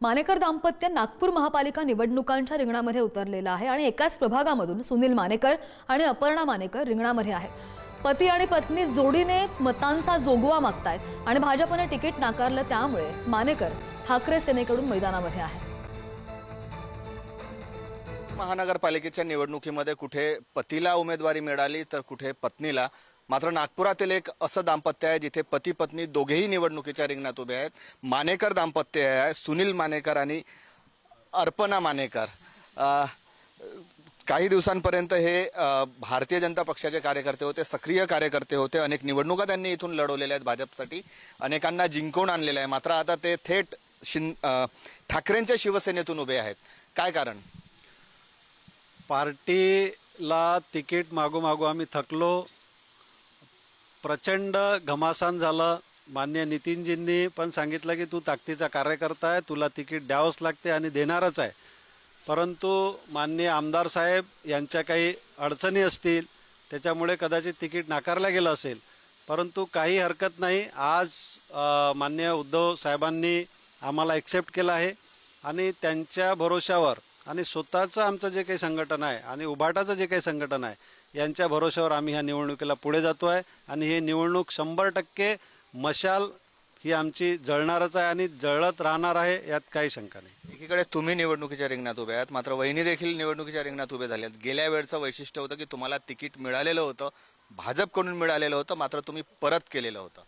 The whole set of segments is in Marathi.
मानेकर दाम्पत्य नागपूर महापालिका निवडणुकांच्या रिंगणामध्ये उतरलेलं आहे आणि एकाच प्रभागामधून सुनील मानेकर आणि अपर्णा मानेकर रिंगणामध्ये आहेत. पती आणि पत्नी जोडीने मतांचा जोगवा मागतायत आणि भाजपने तिकीट नाकारलं त्यामुळे मानेकर ठाकरे सेनेकडून मैदानामध्ये आहे महानगरपालिकेच्या निवडणुकीमध्ये कुठे पतीला उमेदवारी मिळाली तर कुठे पत्नीला मात्र नागपुरातील एक असं दाम्पत्य आहे जिथे पती पत्नी दोघेही निवडणुकीच्या रिंगणात उभे आहेत. मानेकर दाम्पत्य आहे. सुनील मानेकर आणि अर्पणा मानेकर काही दिवसांपर्यंत हे भारतीय जनता पक्षाचे कार्यकर्ते होते सक्रिय कार्यकर्ते होते. अनेक निवडणुका त्यांनी इथून लढवलेल्या आहेत भाजपसाठी. अनेकांना जिंकून आणलेलं आहे मात्र आता ते थेट शिन ठाकरेंच्या शिवसेनेतून उभे आहेत. काय कारण? पार्टीला तिकीट मागोमागो आम्ही थकलो. प्रचंड घमासान झालं. मान्य नितीनजींनी पण सांगितलं की तू ताकदीचा कार्यकर्ता आहे तुला तिकीट द्यावंच लागते आणि देणारच आहे. परंतु मान्य आमदार साहेब यांच्या काही अडचणी असतील त्याच्यामुळे कदाचित तिकीट नाकारलं गेलं असेल. परंतु काही हरकत नाही. आज मान्य उद्धव साहेबांनी आम्हाला ॲक्सेप्ट केलं आहे आणि त्यांच्या भरोशावर आणि स्वतःचं आमचं जे काही संघटन आहे आणि उभाटाचं जे काही संघटन आहे यांच्या भरोश्यावर आम्ही ह्या निवडणुकीला पुढे जातो आहे आणि ही निवडणूक शंभर टक्के मशाल ही आमची जळणारच आहे आणि जळत राहणार आहे यात काही शंका नाही. एकीकडे तुम्ही निवडणुकीच्या रिंगणात उभे आहात मात्र वहिनी देखील निवडणुकीच्या रिंगणात उभे झाले आहेत गेल्या वेळचं वैशिष्ट्य होतं की तुम्हाला तिकीट मिळालेलं होतं भाजपकडून मिळालेलं होतं मात्र तुम्ही परत केलेलं होतं.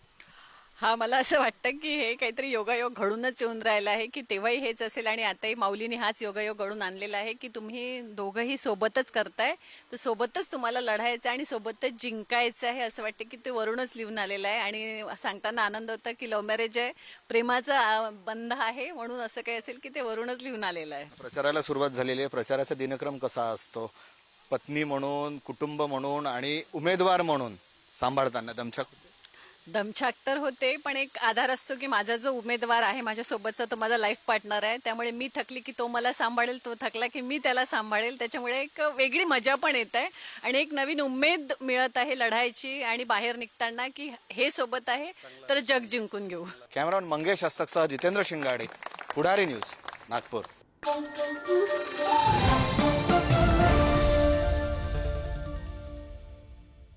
हा मला असं वाटतं की हे काहीतरी योगायोग घडूनच येऊन राहिलं आहे की तेव्हाही हेच असेल आणि आताही माऊलीने हाच योगायोग घडून आणलेला आहे की तुम्ही दोघंही सोबतच करताय. तर सोबतच तुम्हाला लढायचं आहे आणि सोबतच जिंकायचं आहे असं वाटतं की ते वरूनच लिहून आलेलं आहे. आणि सांगताना आनंद होता की लव्ह मॅरेज आहे प्रेमाचा बंध आहे म्हणून असं काही असेल की ते वरूनच लिहून आलेलं आहे. प्रचाराला सुरुवात झालेली आहे. प्रचाराचा दिनक्रम कसा असतो? पत्नी म्हणून कुटुंब म्हणून आणि उमेदवार म्हणून सांभाळताना दमछाक दमछाक तर होते पण एक आधार असतो की माझा जो उमेदवार आहे माझ्यासोबतचा तो माझा लाईफ पार्टनर आहे. त्यामुळे मी थकली की तो मला सांभाळेल तो थकला की मी त्याला सांभाळेल. त्याच्यामुळे एक वेगळी मजा पण येत आहे. आणि एक नवीन उमेद मिळत आहे लढायची आणि बाहेर निघताना की हे सोबत आहे तर जग जिंकून घेऊ. कॅमेरा मंगेश हस्तकसह जितेंद्र शिंगाडे पुढारी न्यूज नागपूर.